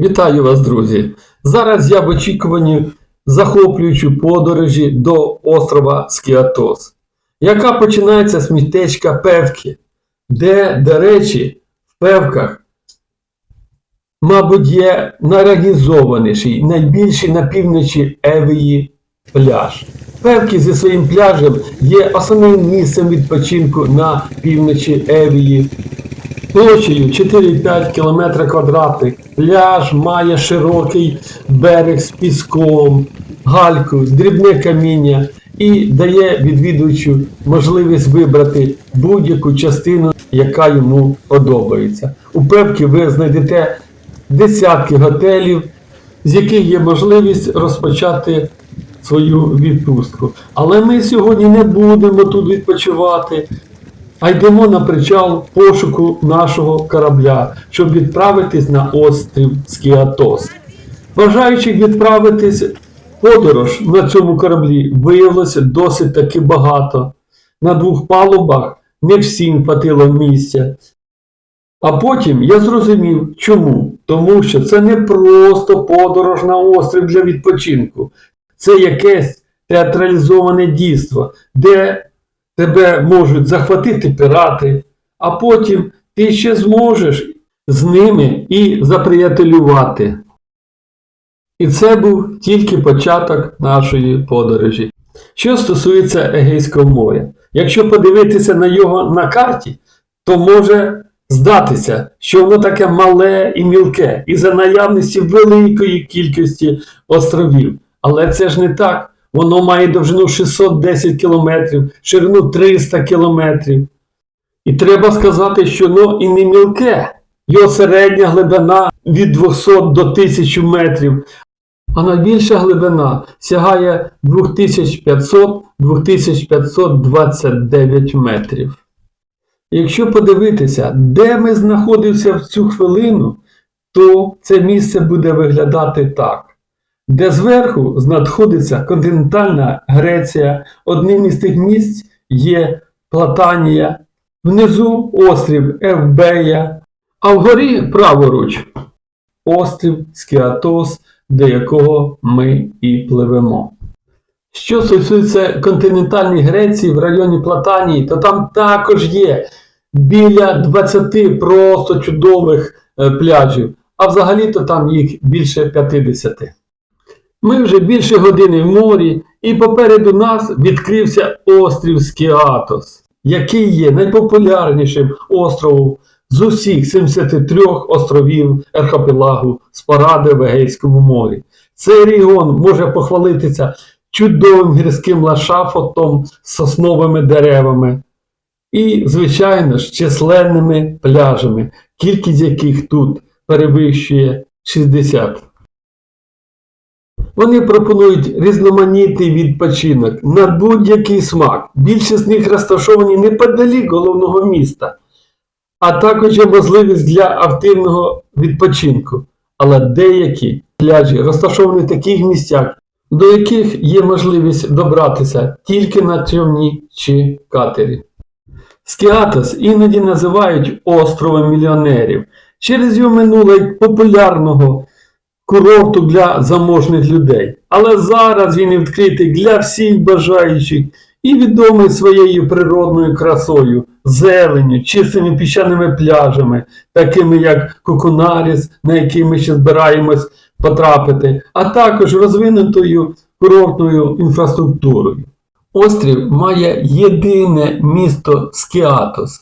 Вітаю вас, друзі! Зараз я в очікуванні захоплюючої подорожі до острова Скіатос, яка починається з містечка Певки, де, до речі, в Певках, мабуть, є найорганізованіший, найбільший на півночі Евії пляж. Певки зі своїм пляжем є основним місцем відпочинку на півночі Евії площею 4,5 км квадратних. Пляж має широкий берег з піском, гальку, дрібне каміння і дає відвідувачу можливість вибрати будь-яку частину, яка йому подобається. У Пепкі ви знайдете десятки готелів, з яких є можливість розпочати свою відпустку. Але ми сьогодні не будемо тут відпочивати а йдемо на причал пошуку нашого корабля, щоб відправитись на острів Скіатос. Бажаючих відправитись подорож на цьому кораблі виявилося досить таки багато. На двох палубах не всім хватило місця. А потім я зрозумів, чому. Тому що це не просто подорож на острів для відпочинку, це якесь театралізоване дійство, де тебе можуть захватити пірати, а потім ти ще зможеш з ними і заприятелювати. І це був тільки початок нашої подорожі. Що стосується Егейського моря, якщо подивитися на його на карті, то може здатися, що воно таке мале і мілке, і за наявності великої кількості островів. Але це ж не так. Воно має довжину 610 кілометрів, ширину 300 кілометрів. І треба сказати, що воно і не мілке. Його середня глибина від 200 до 1000 метрів, а найбільша глибина сягає 2500-2529 метрів. Якщо подивитися, де ми знаходимося в цю хвилину, то це місце буде виглядати так де зверху знаходиться континентальна Греція. Одним із тих місць є Платанія, внизу острів Евбея, а вгорі праворуч острів Скіатос, до якого ми і пливемо. Що стосується континентальної Греції в районі Платанії, то там також є біля 20 просто чудових е, пляжів, а взагалі-то там їх більше 50. Ми вже більше години в морі, і попереду нас відкрився острів Скіатос, який є найпопулярнішим островом з усіх 73 островів архіпелагу Спаради в Егейському морі. Цей регіон може похвалитися чудовим гірським ландшафтом з сосновими деревами і, звичайно ж, численними пляжами, кількість яких тут перевищує 60. Вони пропонують різноманітний відпочинок на будь-який смак. Більшість з них розташовані неподалік головного міста, а також є можливість для активного відпочинку. Але деякі пляжі розташовані в таких місцях, до яких є можливість добратися тільки на човні чи катері. Скіатос іноді називають островом мільйонерів через його минуле популярного курорту для заможних людей. Але зараз він відкритий для всіх бажаючих і відомий своєю природною красою, зеленю, чистими піщаними пляжами, такими як Кокунаріс, на який ми ще збираємось потрапити, а також розвинутою курортною інфраструктурою. Острів має єдине місто Скіатос,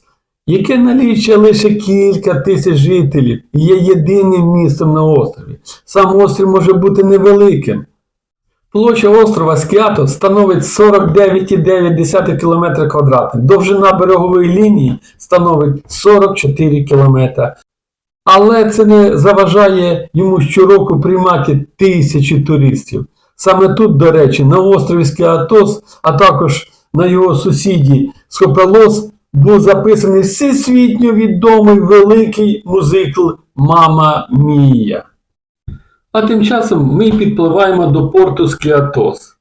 яке налічує лише кілька тисяч жителів і є єдиним містом на острові. Сам острів може бути невеликим. Площа острова Скіатос становить 49,9 км квадратних. Довжина берегової лінії становить 44 км. Але це не заважає йому щороку приймати тисячі туристів. Саме тут, до речі, на острові Скіатос, а також на його сусіді Скопелос, був записаний всесвітньо відомий великий музикл Мама Мія. А тим часом ми підпливаємо до порту Скіатос.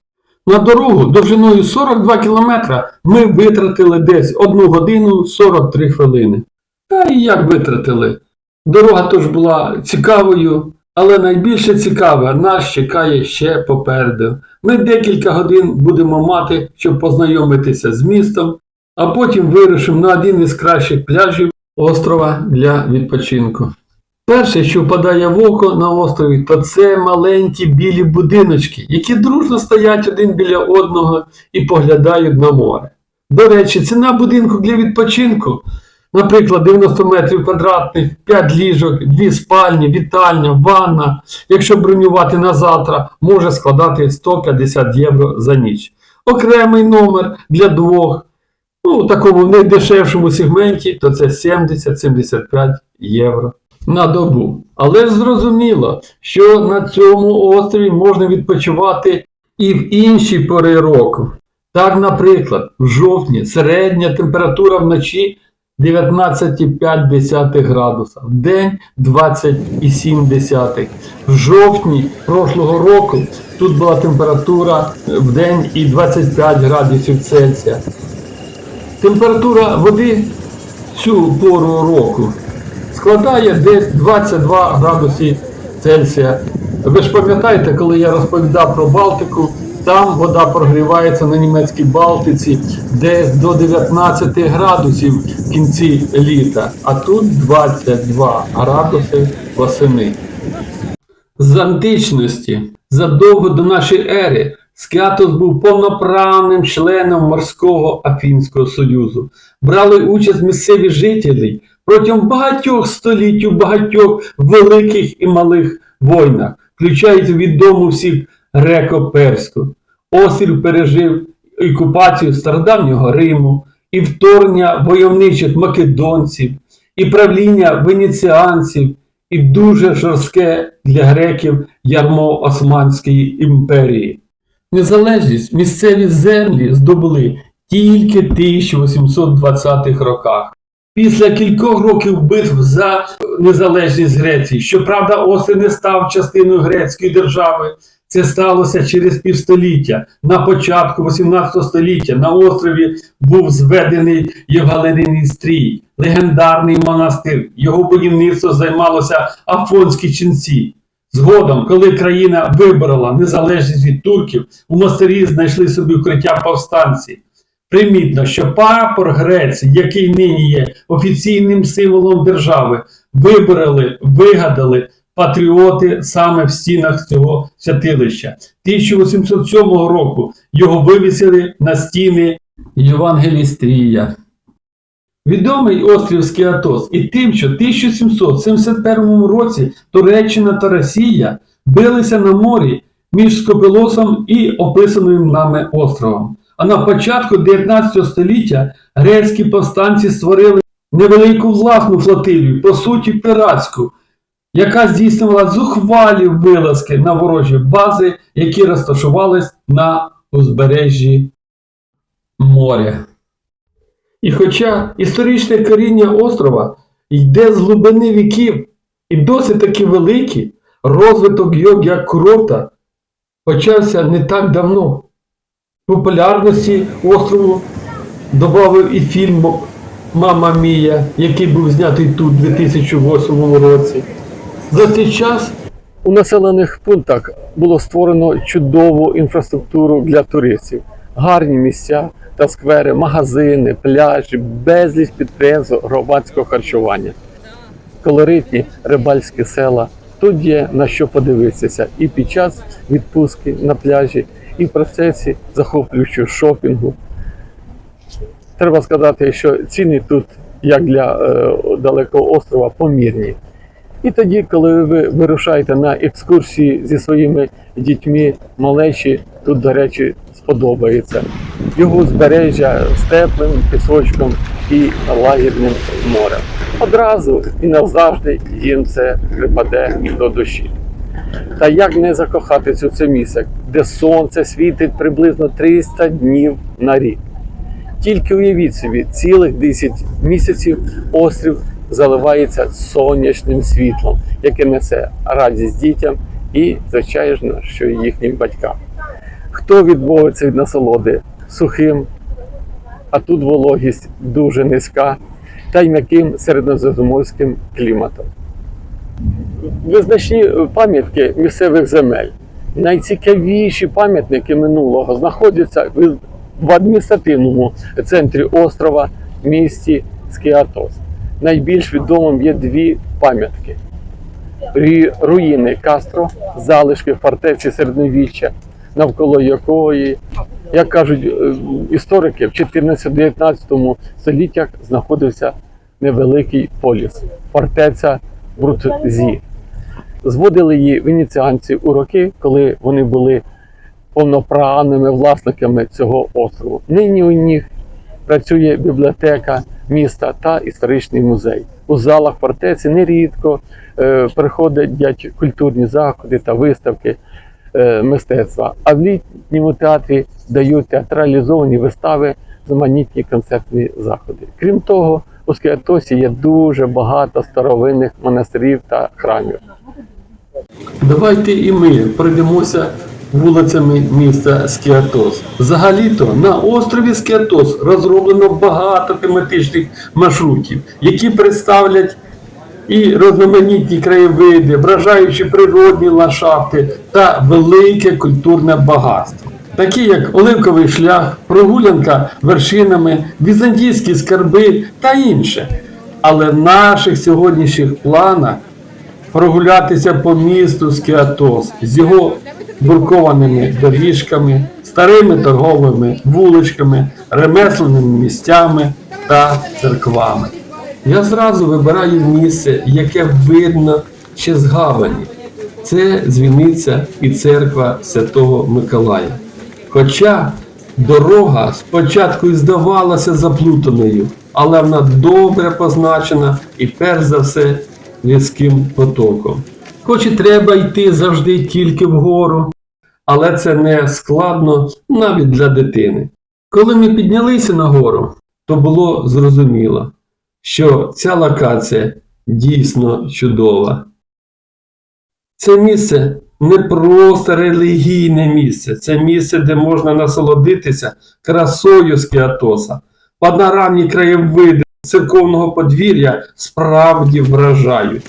На дорогу довжиною 42 кілометра ми витратили десь 1 годину 43 хвилини. Та і як витратили? Дорога тож була цікавою, Але найбільше цікаве нас чекає ще попереду. Ми декілька годин будемо мати, щоб познайомитися з містом, а потім вирушимо на один із кращих пляжів острова для відпочинку. Перше, що впадає в око на острові, то це маленькі білі будиночки, які дружно стоять один біля одного і поглядають на море. До речі, ціна будинку для відпочинку, наприклад, 90 метрів квадратних, 5 ліжок, 2 спальні, вітальня, ванна, якщо бронювати на завтра, може складати 150 євро за ніч. Окремий номер для двох, ну, у такому найдешевшому сегменті, то це 70-75 євро на добу. Але ж зрозуміло, що на цьому острові можна відпочивати і в інші пори року. Так, наприклад, в жовтні середня температура вночі 19,5 градуса, в день 20,7. В жовтні прошлого року тут була температура в день і 25 градусів Цельсія. Температура води цю пору року складає десь 22 градуси Цельсія. Ви ж пам'ятаєте, коли я розповідав про Балтику, там вода прогрівається на німецькій Балтиці десь до 19 градусів в кінці літа, а тут 22 градуси восени. З античності, задовго до нашої ери, Скіатос був повноправним членом Морського Афінського Союзу. Брали участь місцеві жителі протягом багатьох століть у багатьох великих і малих війнах, включаючи відому всіх греко-перську. Острів пережив окупацію стародавнього Риму, і вторгнення войовничих македонців, і правління венеціанців, і дуже жорстке для греків ярмо Османської імперії. Незалежність місцеві землі здобули тільки 1820-х роках. Після кількох років битв за незалежність Греції, щоправда, острів не став частиною грецької держави. Це сталося через півстоліття. На початку 18 століття на острові був зведений Євгалеринний стрій, легендарний монастир. Його будівництво займалося афонські ченці. Згодом, коли країна вибрала незалежність від турків, у монастирі знайшли собі укриття повстанці. Примітно, що прапор Греції, який нині є офіційним символом держави, вибрали, вигадали патріоти саме в стінах цього святилища. 1807 року його вивісили на стіни Євангелістрія. Відомий острів Скіатос і тим, що в 1771 році Туреччина та Росія билися на морі між Скопелосом і описаним нами островом. А на початку 19 століття грецькі повстанці створили невелику власну флотилію, по суті піратську, яка здійснювала зухвалі вилазки на ворожі бази, які розташувались на узбережжі моря. І хоча історичне коріння острова йде з глибини віків і досить таки великий, розвиток його як курорта почався не так давно. Популярності острову додав і фільм Мама Мія, який був знятий тут у 2008 році. За цей час у населених пунктах було створено чудову інфраструктуру для туристів, гарні місця та сквери, магазини, пляжі, безліч підприємств громадського харчування, колоритні рибальські села. Тут є на що подивитися і під час відпустки на пляжі, і в процесі захоплюючого шопінгу. Треба сказати, що ціни тут, як для е, далекого острова, помірні. І тоді, коли ви вирушаєте на екскурсії зі своїми дітьми, малечі, тут, до речі, сподобається. Його узбережжя з теплим пісочком і лагідним морем. Одразу і назавжди їм це припаде до душі. Та як не закохатися у це місце, де сонце світить приблизно 300 днів на рік. Тільки уявіть собі, цілих 10 місяців острів заливається сонячним світлом, яке несе радість дітям і, звичайно, що їхнім батькам. Хто відмовиться від насолоди сухим, а тут вологість дуже низька, та й м'яким середньоземноморським кліматом. визначні пам'ятки місцевих земель. Найцікавіші пам'ятники минулого знаходяться в адміністративному центрі острова, місті Скіатос. Найбільш відомим є дві пам'ятки: руїни Кастро, залишки фортеці середньовіччя, навколо якої, як кажуть е, історики, в 14-19 століттях знаходився невеликий поліс, фортеця Брутзі. Зводили її венеціанці у роки, коли вони були повноправними власниками цього острову. Нині у них працює бібліотека міста та історичний музей. У залах фортеці нерідко е, приходять культурні заходи та виставки мистецтва. А в літньому театрі дають театралізовані вистави, заманітні концертні заходи. Крім того, у Скіатосі є дуже багато старовинних монастирів та храмів. Давайте і ми пройдемося вулицями міста Скіатос. Взагалі-то на острові Скіатос розроблено багато тематичних маршрутів, які представлять і різноманітні краєвиди, вражаючі природні ландшафти та велике культурне багатство. Такі як Оливковий шлях, прогулянка вершинами, візантійські скарби та інше. Але в наших сьогоднішніх планах прогулятися по місту Скіатос з його буркованими доріжками, старими торговими вуличками, ремесленими місцями та церквами. Я зразу вибираю місце, яке видно ще з гавані. Це дзвіниця і церква Святого Миколая. Хоча дорога спочатку і здавалася заплутаною, але вона добре позначена і перш за все різким потоком. Хоч і треба йти завжди тільки вгору, але це не складно навіть для дитини. Коли ми піднялися нагору, то було зрозуміло, що ця локація дійсно чудова. Це місце не просто релігійне місце, це місце, де можна насолодитися красою Скіатоса. Панорамні краєвиди церковного подвір'я справді вражають,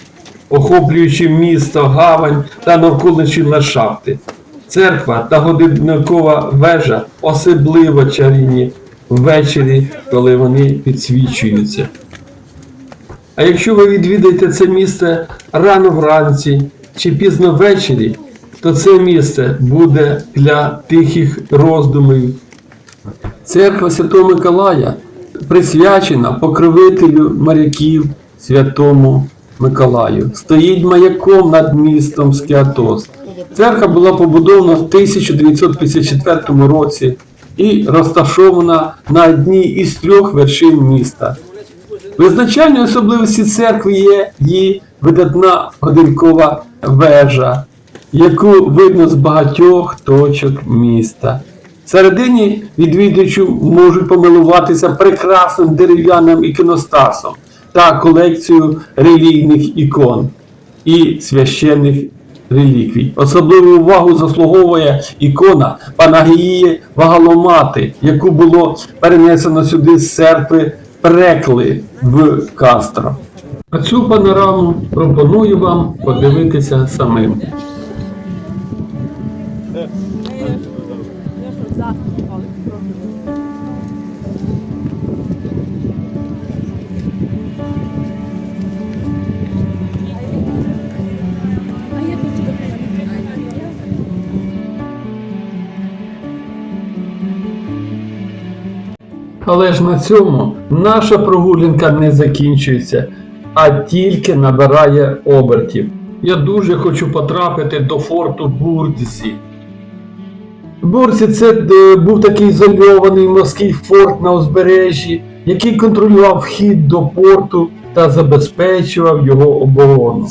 охоплюючи місто, гавань та навколишні ландшафти. Церква та годинникова вежа особливо чарівні ввечері, коли вони підсвічуються. А якщо ви відвідаєте це місце рано вранці чи пізно ввечері, то це місце буде для тихих роздумів. Церква Святого Миколая присвячена покровителю моряків Святому Миколаю. Стоїть маяком над містом Скіатос. Церква була побудована в 1954 році і розташована на одній із трьох вершин міста. Визначальною особливості церкви є її видатна годинкова вежа, яку видно з багатьох точок міста. Всередині відвідувачі можуть помилуватися прекрасним дерев'яним іконостасом та колекцією релігійних ікон і священних реліквій. Особливу увагу заслуговує ікона Панагії Вагаломати, яку було перенесено сюди з церкви Прекли в Кастро. А цю панораму пропоную вам подивитися самим. Але ж на цьому наша прогулянка не закінчується, а тільки набирає обертів. Я дуже хочу потрапити до форту Бурдзі. Бурзі це е, був такий ізольований морський форт на узбережжі, який контролював вхід до порту та забезпечував його оборону.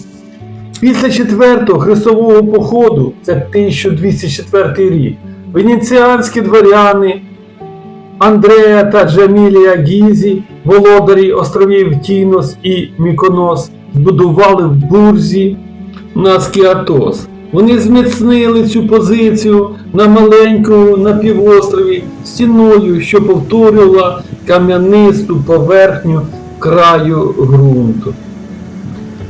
Після четвертого хрестового походу, це 1204 рік, венеціанські дворяни Андреа та Джамілія Гізі, володарі островів Тінос і Міконос, збудували в Бурзі на Скіатос. Вони зміцнили цю позицію на маленькому напівострові стіною, що повторювала кам'янисту поверхню краю ґрунту.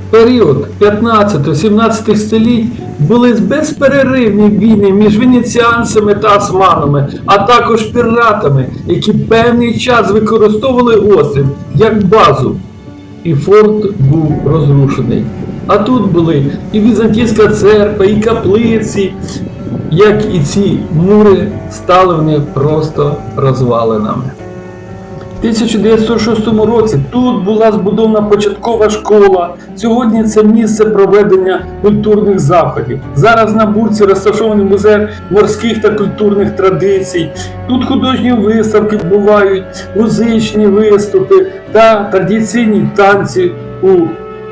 Період 15-17 століть були безперервні війни між венеціанцями та османами, а також піратами, які певний час використовували острів як базу. І форт був розрушений. А тут були і Візантійська церква, і каплиці, як і ці мури, стали вони просто розвалинами. В 1906 році тут була збудована початкова школа. Сьогодні це місце проведення культурних заходів. Зараз на бурці розташований музей морських та культурних традицій. Тут художні виставки бувають, музичні виступи та традиційні танці у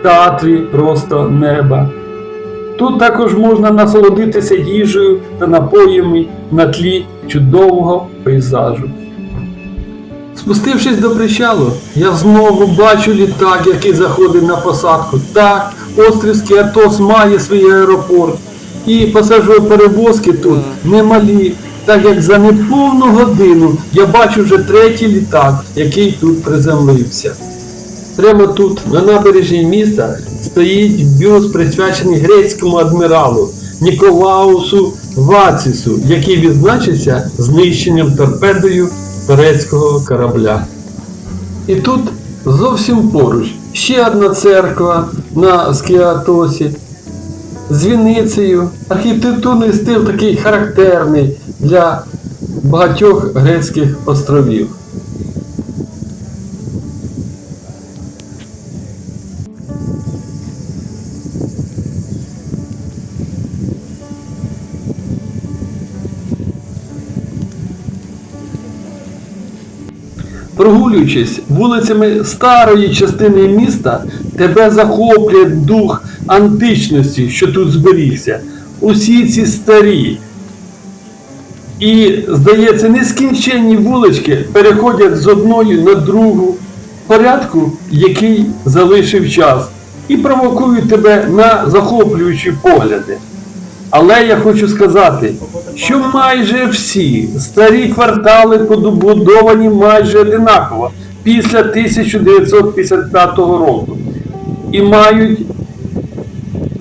театрі просто неба. Тут також можна насолодитися їжею та напоями на тлі чудового пейзажу. Спустившись до причалу, я знову бачу літак, який заходить на посадку. Так, острівський Атос має свій аеропорт. І пасажироперевозки тут немалі, так як за неповну годину я бачу вже третій літак, який тут приземлився. Прямо тут, на набережній міста, стоїть бюст, присвячений грецькому адміралу Ніколаусу Вацісу, який відзначився знищенням торпедою турецького корабля. І тут зовсім поруч ще одна церква на Скіатосі з Віницею. Архітектурний стиль такий характерний для багатьох грецьких островів. Прогулюючись вулицями старої частини міста, тебе захоплює дух античності, що тут зберігся. Усі ці старі і, здається, нескінченні вулички переходять з одної на другу порядку, який залишив час, і провокують тебе на захоплюючі погляди. Але я хочу сказати, що майже всі старі квартали побудовані майже одинаково після 1955 року і мають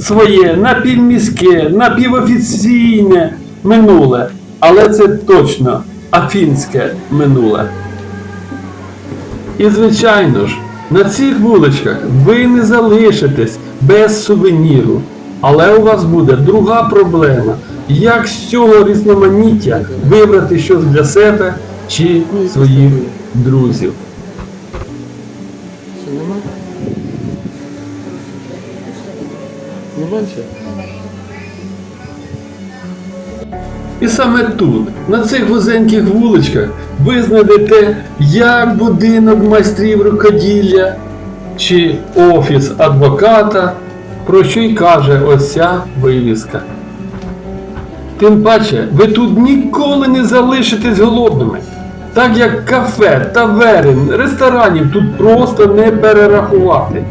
своє напівміське, напівофіційне минуле, але це точно афінське минуле. І звичайно ж, на цих вуличках ви не залишитесь без сувеніру. Але у вас буде друга проблема. Як з цього різноманіття вибрати щось для себе чи своїх друзів? Що нема? Нема ще? І саме тут, на цих вузеньких вуличках, ви знайдете як будинок майстрів рукоділля чи офіс адвоката, про що й каже ось ця вивіска. Тим паче, ви тут ніколи не залишитесь голодними. Так як кафе, таверин, ресторанів тут просто не перерахувати.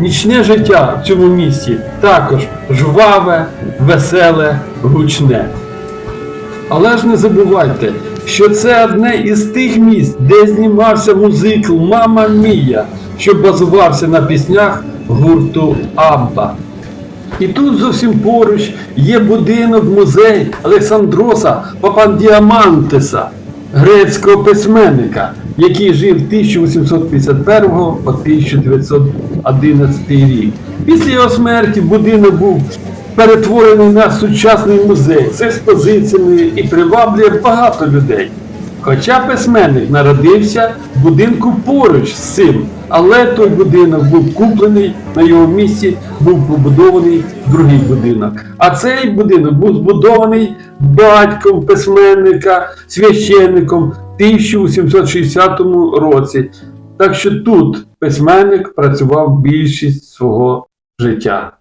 Нічне життя в цьому місті також жваве, веселе, гучне. Але ж не забувайте, що це одне із тих місць, де знімався музикл Мама Мія, що базувався на піснях гурту Абба. І тут зовсім поруч є будинок музей Олександроса Папандіамантеса, грецького письменника, який жив 1851 по 1911 рік. Після його смерті будинок був перетворений на сучасний музей з експозиціями і приваблює багато людей. Хоча письменник народився в будинку поруч з цим, але той будинок був куплений, на його місці був побудований другий будинок. А цей будинок був збудований батьком письменника, священником в 1860 році. Так що тут письменник працював більшість свого життя.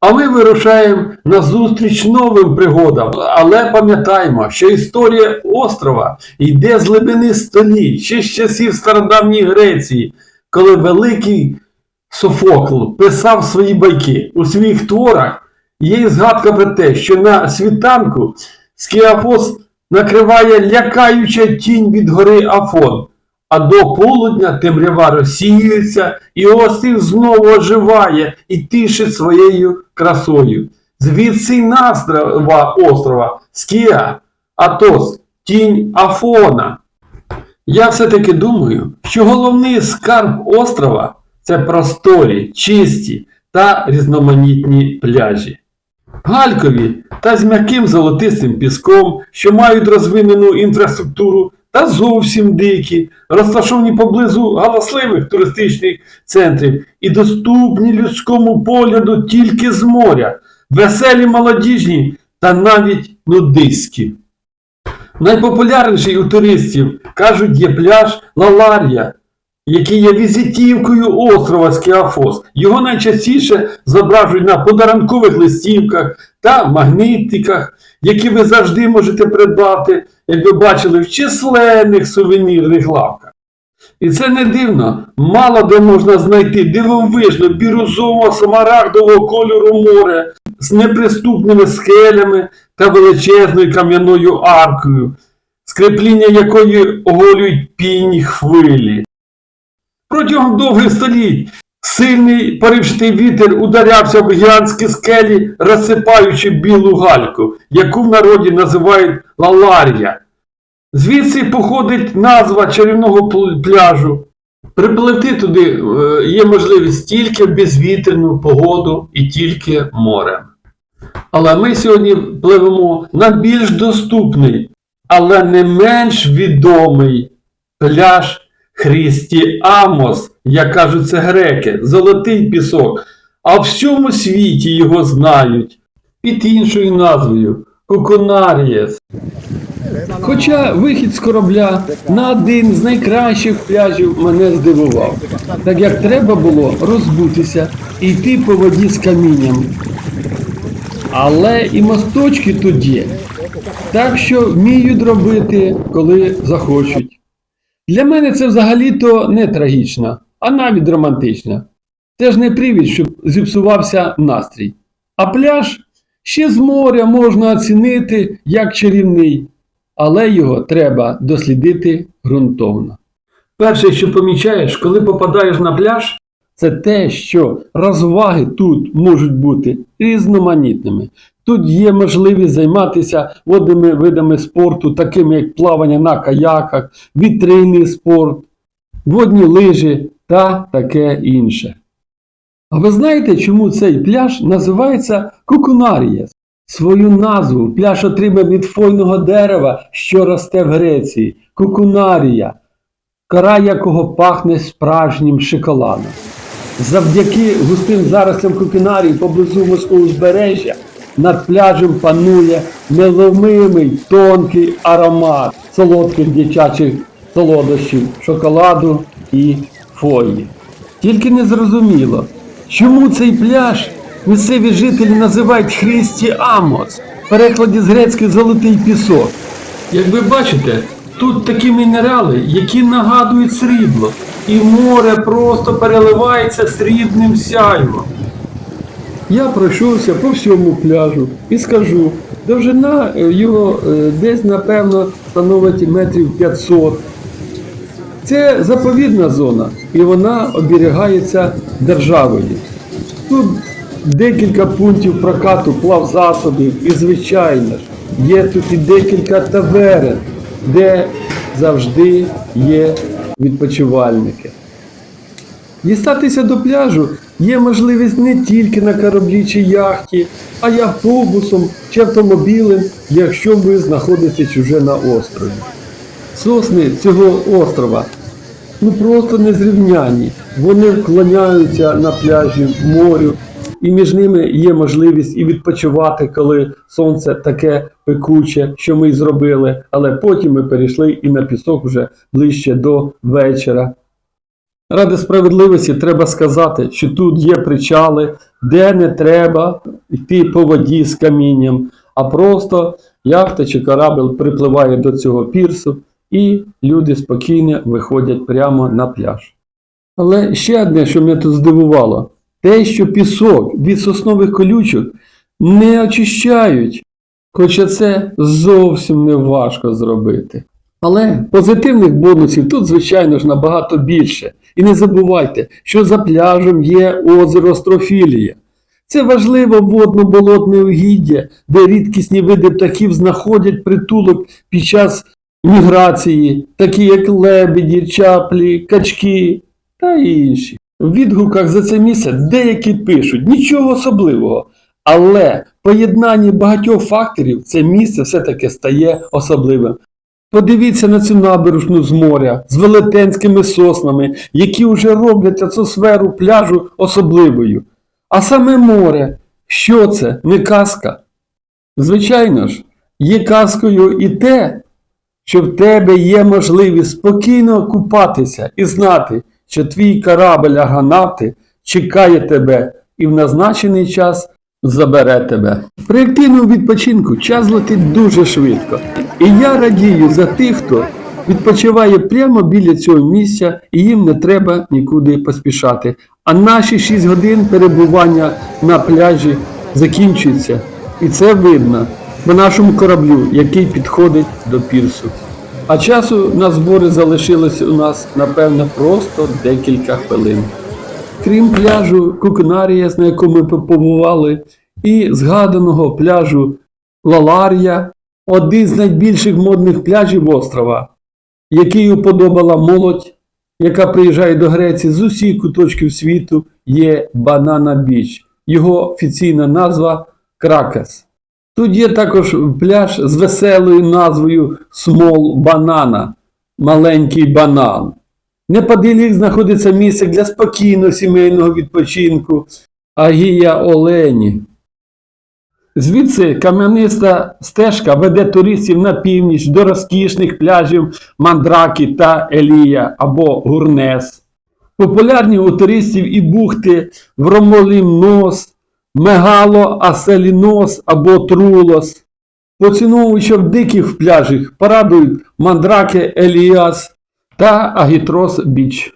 А ми вирушаємо на зустріч новим пригодам. Але пам'ятаємо, що історія острова йде з глибини століть, ще з часів стародавньої Греції, коли великий Софокл писав свої байки. У своїх творах є згадка про те, що на світанку Скіафос накриває лякаюча тінь від гори Афон. А до полудня темрява розсіюється, і острів знову оживає і тишить своєю красою. Звідси й острова Скія, Атос, тінь Афона. Я все-таки думаю, що головний скарб острова це просторі, чисті та різноманітні пляжі. Галькові та з м'яким золотистим піском, що мають розвинену інфраструктуру, та зовсім дикі, розташовані поблизу галасливих туристичних центрів і доступні людському погляду тільки з моря, веселі молодіжні та навіть нудистські. Найпопулярніший у туристів, кажуть, є пляж Лаларія, який є візитівкою острова Скіафос. Його найчастіше зображують на подарункових листівках та магнитиках, які ви завжди можете придбати, як ви бачили, в численних сувенірних лавках. І це не дивно, мало де можна знайти дивовижно бірузово самарагдового кольору море з неприступними скелями та величезною кам'яною аркою, скріпління якої оголюють пінні хвилі. Протягом довгих століть сильний поривчатий вітер ударявся в гігантські скелі, розсипаючи білу гальку, яку в народі називають Лаларія. Звідси походить назва чарівного пляжу. Припливти туди е, є можливість тільки в безвітряну погоду і тільки морем. Але ми сьогодні пливемо на більш доступний, але не менш відомий пляж Христі Амос, як кажуть це греки, золотий пісок. А в всьому світі його знають під іншою назвою Кукунарієс. Хоча вихід з корабля на один з найкращих пляжів мене здивував, так як треба було розбутися і йти по воді з камінням. Але і мосточки є, так що вміють робити, коли захочуть. Для мене це взагалі-то не трагічно, а навіть романтично. Це ж не привід, щоб зіпсувався настрій. А пляж ще з моря можна оцінити як чарівний, але його треба дослідити ґрунтовно. Перше, що помічаєш, коли попадаєш на пляж, це те, що розваги тут можуть бути різноманітними. Тут є можливість займатися водними видами спорту, такими як плавання на каяках, вітрильний спорт, водні лижі та таке інше. А ви знаєте, чому цей пляж називається Кукунарієс? Свою назву пляж отримав від фойного дерева, що росте в Греції Кукунарія, кора якого пахне справжнім шоколадом. Завдяки густим зарослям кукінарії поблизу морського узбережжя над пляжем панує неломимий тонкий аромат солодких дівчачих солодощів, шоколаду і фої. Тільки не зрозуміло, чому цей пляж місцеві жителі називають Христі Амос, в перекладі з грецький золотий пісок. Як ви бачите, тут такі мінерали, які нагадують срібло, і море просто переливається срібним сяйвом. Я пройшовся по всьому пляжу і скажу, довжина е, його е, десь, напевно, становить метрів 500. Це заповідна зона, і вона оберігається державою. Тут декілька пунктів прокату плавзасобів, і, звичайно ж, є тут і декілька таверен, де завжди є відпочивальники. Дістатися до пляжу є можливість не тільки на кораблі чи яхті, а й автобусом чи автомобілем, якщо ви знаходитесь уже на острові. Сосни цього острова ну просто незрівняні. Вони вклоняються на пляжі морю, і між ними є можливість і відпочивати, коли сонце таке пекуче, що ми зробили. Але потім ми перейшли і на пісок вже ближче до вечора. Ради справедливості треба сказати, що тут є причали, де не треба йти по воді з камінням, а просто яхта чи корабль припливає до цього пірсу, і люди спокійно виходять прямо на пляж. Але ще одне, що мене тут здивувало, те, що пісок від соснових колючок не очищають, хоча це зовсім не важко зробити. Але позитивних бонусів тут, звичайно ж, набагато більше. І не забувайте, що за пляжем є озеро Строфілія. Це важливе водно-болотне угіддя, де рідкісні види птахів знаходять притулок під час міграції, такі як лебеді, чаплі, качки та інші. В відгуках за це місце деякі пишуть нічого особливого, але в поєднанні багатьох факторів це місце все-таки стає особливим. Подивіться на цю набережну з моря з велетенськими соснами, які вже роблять цю сферу пляжу особливою. А саме море, що це, не казка? Звичайно ж, є казкою і те, що в тебе є можливість спокійно купатися і знати, що твій корабель Аганати чекає тебе і в назначений час забере тебе. При активному відпочинку час летить дуже швидко. І я радію за тих, хто відпочиває прямо біля цього місця, і їм не треба нікуди поспішати. А наші 6 годин перебування на пляжі закінчуються. І це видно по нашому кораблю, який підходить до пірсу. А часу на збори залишилось у нас, напевно, просто декілька хвилин. Крім пляжу Кукнарія, на якому ми побували, і згаданого пляжу Лаларія, один з найбільших модних пляжів острова, який уподобала молодь, яка приїжджає до Греції з усіх куточків світу, є Банана Біч. Його офіційна назва Кракес. Тут є також пляж з веселою назвою Смол Банана, маленький банан. Неподалік знаходиться місце для спокійного сімейного відпочинку Агія Олені. Звідси кам'яниста стежка веде туристів на північ до розкішних пляжів Мандракі та Елія або Гурнес. Популярні у туристів і бухти Вромолімнос, Мегало Аселінос або Трулос. Поціновувачів диких пляжів порадують Мандраке Еліас та Агітрос Біч.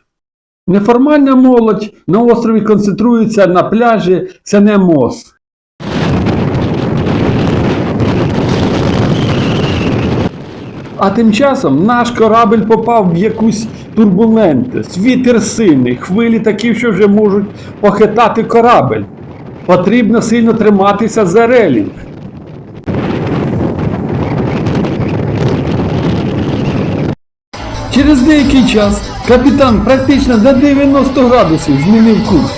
Неформальна молодь на острові концентрується на пляжі Сенемос. А тим часом наш корабль попав в якусь турбулентність, вітер сильний, хвилі такі, що вже можуть похитати корабль. Потрібно сильно триматися за релінг. Через деякий час капітан практично на 90 градусів змінив курс.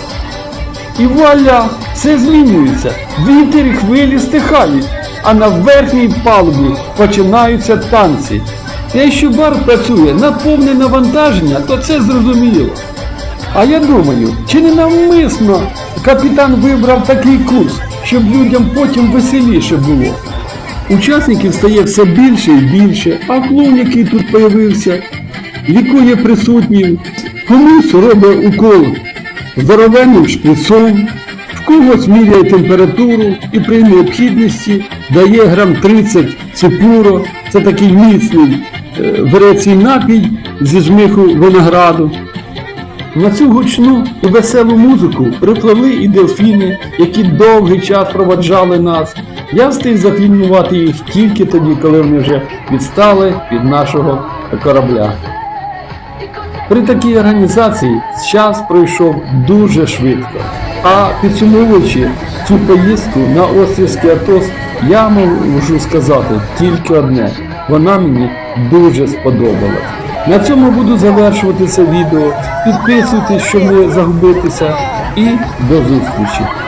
І вуаля, все змінюється. Вітер і хвилі стихають, а на верхній палубі починаються танці. Те, що бар працює на повне навантаження, то це зрозуміло. А я думаю, чи не навмисно капітан вибрав такий курс, щоб людям потім веселіше було. Учасників стає все більше і більше, а клоун, який тут появився, лікує присутніх, комусь робить укол здоровенним шприцом, в когось міряє температуру і при необхідності дає грам 30 ципуро, це такий міцний е, напій зі жмиху винограду. На цю гучну і веселу музику припливли і дельфіни, які довгий час проводжали нас. Я встиг зафільмувати їх тільки тоді, коли вони вже відстали від нашого корабля. При такій організації час пройшов дуже швидко. А підсумовуючи цю поїздку на острів Скіатос, я можу сказати тільки одне. Вона мені дуже сподобалась. На цьому буду завершувати це відео. Підписуйтесь, щоб не загубитися. І до зустрічі!